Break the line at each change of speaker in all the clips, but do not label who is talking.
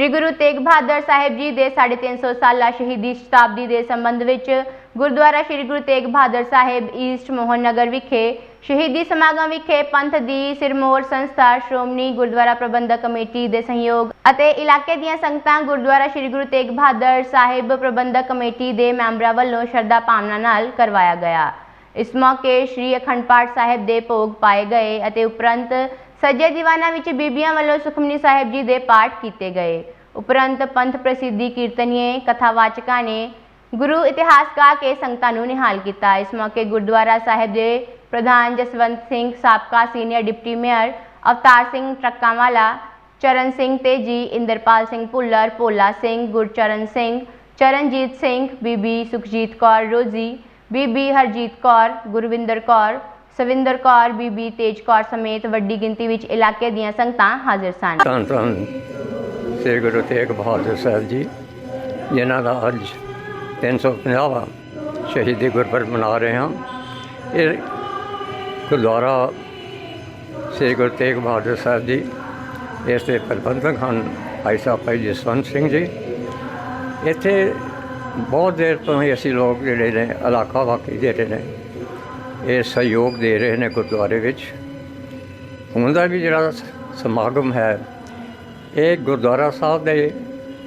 ਸ਼੍ਰੀ ਗੁਰੂ ਤੇਗ ਬਹਾਦਰ ਸਾਹਿਬ ਜੀ ਦੇ 350 ਸਾਲਾ ਸ਼ਹੀਦੀ ਸ਼ਤਾਬਦੀ ਦੇ ਸੰਬੰਧ ਵਿੱਚ ਗੁਰਦੁਆਰਾ ਸ਼੍ਰੀ ਗੁਰੂ ਤੇਗ ਬਹਾਦਰ ਸਾਹਿਬ ਈਸਟ ਮੋਹਨ ਨਗਰ ਵਿਖੇ ਸ਼ਹੀਦੀ ਸਮਾਗਮ ਵਿਖੇ ਪੰਥ ਦੀ ਸਿਰਮੌਰ ਸੰਸਥਾ ਸ਼੍ਰੋਮਣੀ ਗੁਰਦੁਆਰਾ ਪ੍ਰਬੰਧਕ ਕਮੇਟੀ ਦੇ ਸਹਿਯੋਗ ਅਤੇ ਇਲਾਕੇ ਦੀਆਂ ਸੰਗਤਾਂ ਗੁਰਦੁਆਰਾ ਸ਼੍ਰੀ ਗੁਰੂ ਤੇਗ ਬਹਾਦਰ ਸਾਹਿਬ ਪ੍ਰਬੰਧਕ ਕਮੇਟੀ ਦੇ ਮੈਂਬਰਾਂ ਵੱਲੋਂ ਸ਼ਰਧਾ ਭਾਵਨਾ ਨਾਲ ਕਰਵਾਇਆ ਗਿਆ। ਇਸ ਮੌਕੇ ਸ਼੍ਰੀ ਅਖੰਡ ਪਾਠ ਸਾਹਿਬ ਦੇ ਭੋਗ ਪਾਏ ਗਏ ਅਤੇ ਉਪਰੰਤ ਸੱਜੇ ਦੀਵਾਨਾਂ ਵਿੱਚ ਬੀਬੀਆਂ ਵੱਲੋਂ ਸੁਖਮਨੀ ਸਾਹਿਬ ਜੀ ਦੇ ਪਾਠ ਕੀਤੇ ਗਏ। ਉਪਰੰਤ ਪੰਥ ਪ੍ਰਸਿੱਧੀ ਕੀਰਤਨੀਏ, ਕਥਾਵਾਚਕਾਂ ਨੇ ਗੁਰੂ ਇਤਿਹਾਸ ਗਾ ਕੇ ਸੰਗਤਾਂ ਨੂੰ ਨਿਹਾਲ ਕੀਤਾ। ਇਸ ਮੌਕੇ ਗੁਰਦੁਆਰਾ ਸਾਹਿਬ ਦੇ ਪ੍ਰਧਾਨ ਜਸਵੰਤ ਸਿੰਘ ਸਾਬਕਾ senior deputy mayor Avtar Singh ਟਰੱਕਾਂਵਾਲਾ, Charan Singh ਤੇਜੀ ਇੰਦਰਪਾਲ ਸਿੰਘ ਭੁੱਲਰ, ਭੋਲਾ ਸਿੰਘ, ਗੁਰਚਰਨ ਸਿੰਘ, ਚਰਨਜੀਤ ਸਿੰਘ, ਬੀਬੀ ਸੁਖਜੀਤ ਕੌਰ ਰੋਜ਼ੀ, ਬੀਬੀ ਹਰਜੀਤ ਕੌਰ, ਗੁਰਵਿੰਦਰ ਕੌਰ ਸਵਿੰਦਰ ਕੌਰ, ਬੀਬੀ ਤੇਜ ਕੌਰ ਸਮੇਤ ਵੱਡੀ ਗਿਣਤੀ ਵਿੱਚ ਇਲਾਕੇ ਦੀਆਂ ਸੰਗਤਾਂ ਹਾਜ਼ਰ ਸਨ।
ਧੰਨ ਧੰਨ ਸ੍ਰੀ ਗੁਰੂ ਤੇਗ ਬਹਾਦਰ ਸਾਹਿਬ ਜੀ, ਜਿਨ੍ਹਾਂ ਦਾ ਅੱਜ 350ਵਾਂ ਸ਼ਹੀਦੀ ਗੁਰਪੁਰਬ ਮਨਾ ਰਹੇ ਹਾਂ। ਇਹ ਗੁਰਦੁਆਰਾ ਸ੍ਰੀ ਗੁਰੂ ਤੇਗ ਬਹਾਦਰ ਸਾਹਿਬ ਜੀ, ਇਸ ਦੇ ਪ੍ਰਬੰਧਕ ਹਨ ਭਾਈ ਸਾਹਿਬ ਭਾਈ ਜਸਵੰਤ ਸਿੰਘ ਜੀ। ਇੱਥੇ ਬਹੁਤ ਦੇਰ ਤੋਂ ਹੀ ਅਸੀਂ ਲੋਕ ਜਿਹੜੇ ਨੇ, ਇਲਾਕਾ ਵਾਕੀ ਜਿਹੜੇ ਨੇ ਇਹ ਸਹਿਯੋਗ ਦੇ ਰਹੇ ਨੇ ਗੁਰਦੁਆਰੇ ਵਿੱਚ। ਹੁਣ ਦਾ ਵੀ ਜਿਹੜਾ ਸਮਾਗਮ ਹੈ, ਇਹ ਗੁਰਦੁਆਰਾ ਸਾਹਿਬ ਦੇ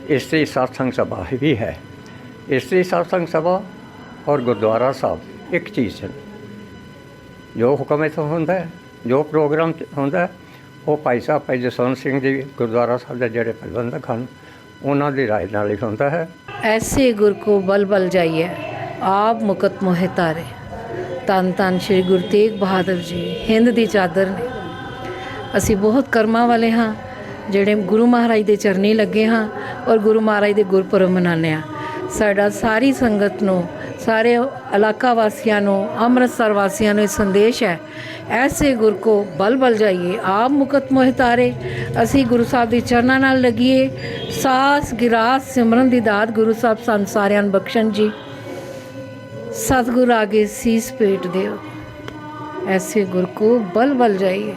ਇਸਤਰੀ satsang ਸਭਾ ਵੀ ਹੈ। ਇਸਤਰੀ satsang ਸਭਾ ਔਰ ਗੁਰਦੁਆਰਾ ਸਾਹਿਬ ਇੱਕ ਚੀਜ਼ ਹੈ। ਜੋ ਹੁਕਮ ਇੱਥੋਂ ਹੁੰਦਾ ਹੈ, ਜੋ ਪ੍ਰੋਗਰਾਮ ਚ ਹੁੰਦਾ ਉਹ ਭਾਈ ਸਾਹਿਬ, ਭਾਈ ਜਸਵੰਤ ਸਿੰਘ ਜੀ ਗੁਰਦੁਆਰਾ ਸਾਹਿਬ ਦੇ ਜਿਹੜੇ ਪ੍ਰਬੰਧਕ ਹਨ, ਉਹਨਾਂ ਦੀ ਰਾਏ ਨਾਲ ਹੀ ਹੁੰਦਾ ਹੈ।
ਐਸੇ ਗੁਰ ਕੋ ਬਲ ਬਲ ਜਾਈਏ, ਆਪ ਮੁਕਤ ਮੋਹਿ ਤਾਰੇ ਤਨ ਤਨ ਸ਼੍ਰੀ ਗੁਰੂ ਤੇਗ ਬਹਾਦਰ ਜੀ, ਹਿੰਦ ਦੀ ਚਾਦਰ ਨੇ। ਅਸੀਂ ਬਹੁਤ ਕਰਮਾਂ ਵਾਲੇ ਹਾਂ, ਜਿਹੜੇ ਗੁਰੂ ਮਹਾਰਾਜ ਦੇ ਚਰਨੀ ਲੱਗੇ ਹਾਂ ਔਰ ਗੁਰੂ ਮਹਾਰਾਜ ਦੇ ਗੁਰਪੁਰਬ ਮਨਾਉਂਦੇ ਹਾਂ। ਸਾਡਾ ਸਾਰੀ ਸੰਗਤ ਨੂੰ, ਸਾਰੇ ਇਲਾਕਾ ਵਾਸੀਆਂ ਨੂੰ, ਅੰਮ੍ਰਿਤਸਰ ਵਾਸੀਆਂ ਨੂੰ ਇਹ ਸੰਦੇਸ਼ ਹੈ, ਐਸੇ ਗੁਰ ਕੋ ਬਲ ਬਲ ਜਾਈਏ, ਆਪ ਮੁਕਤ ਮੋਹਿ ਤਾਰੇ, ਅਸੀਂ ਗੁਰੂ ਸਾਹਿਬ ਦੇ ਚਰਨਾਂ ਨਾਲ ਲੱਗੀਏ। ਸਾਸ ਗਿਰਾਸ ਸਿਮਰਨ ਦੀ ਦਾਤ ਗੁਰੂ ਸਾਹਿਬ ਸਾਨੂੰ ਸਾਰਿਆਂ ਨੂੰ ਬਖਸ਼ਣ ਜੀ। ਸਤਿਗੁਰ ਆਗੇ ਸੀਸ ਪੇਟ ਦਿਓ। ਐਸੇ ਗੁਰ ਕੋ ਬਲ ਬਲ ਜਾਈਏ।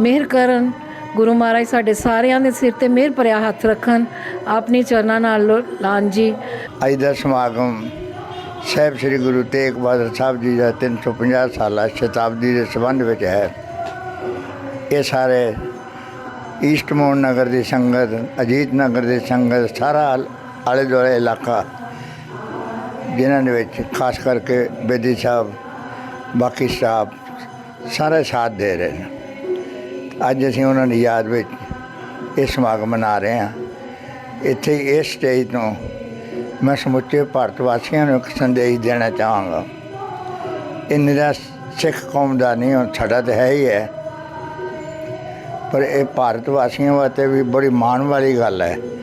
ਮਿਹਰ ਕਰਨ। ਗੁਰੂ ਮਹਾਰਾਜ ਸਾਡੇ ਸਾਰਿਆਂ ਦੇ ਸਿਰ ਤੇ ਮਿਹਰ ਭਰਿਆ ਹੱਥ ਰੱਖਣ। ਆਪਣੀ ਚਰਨਾਂ ਨਾਲ ਲੋ- ਜੀ।
ਅੱਜ ਦਾ ਸਮਾਗਮ ਸਾਹਿਬ ਸ੍ਰੀ ਗੁਰੂ ਤੇਗ ਬਹਾਦਰ ਸਾਹਿਬ ਜੀ ਦਾ 350 ਸਾਲਾ ਸ਼ਤਾਬਦੀ ਦੇ ਸੰਬੰਧ ਵਿੱਚ ਹੈ। ਇਹ ਸਾਰੇ ਈਸਟ ਮੋਹਨ ਨਗਰ ਦੀ ਸੰਗਤ, ਅਜੀਤ ਨਗਰ ਦੀ ਸੰਗਤ, ਸਾਰਾ ਆਲ- ਆਲੇ ਦੁਆਲੇ ਇਲਾਕਾ ਜਿਨ੍ਹਾਂ ਦੇ ਵਿੱਚ ਖਾਸ ਕਰਕੇ ਬੇਦੀ ਸਾਹਿਬ, ਬਾਕੀ ਸਾਹਿਬ ਸਾਰੇ ਸਾਥ ਦੇ ਰਹੇ ਨੇ। ਅੱਜ ਅਸੀਂ ਉਹਨਾਂ ਦੀ ਯਾਦ ਵਿੱਚ ਇਹ ਸਮਾਗਮ ਮਨਾ ਰਹੇ ਹਾਂ। ਇੱਥੇ ਇਸ ਸਟੇਜ ਤੋਂ ਮੈਂ ਸਮੁੱਚੇ ਭਾਰਤ ਵਾਸੀਆਂ ਨੂੰ ਇੱਕ ਸੰਦੇਸ਼ ਦੇਣਾ ਚਾਹਾਂਗਾ। ਇਹ ਨਿਰਾ ਸਿੱਖ ਕੌਮ ਦਾ ਨਹੀਂ, ਹੁਣ ਸਾਡਾ ਤਾਂ ਹੈ ਹੀ ਹੈ। ਪਰ ਇਹ ਭਾਰਤ ਵਾਸੀਆਂ ਵਾਸਤੇ ਵੀ ਬੜੀ ਮਾਣ ਵਾਲੀ ਗੱਲ ਹੈ।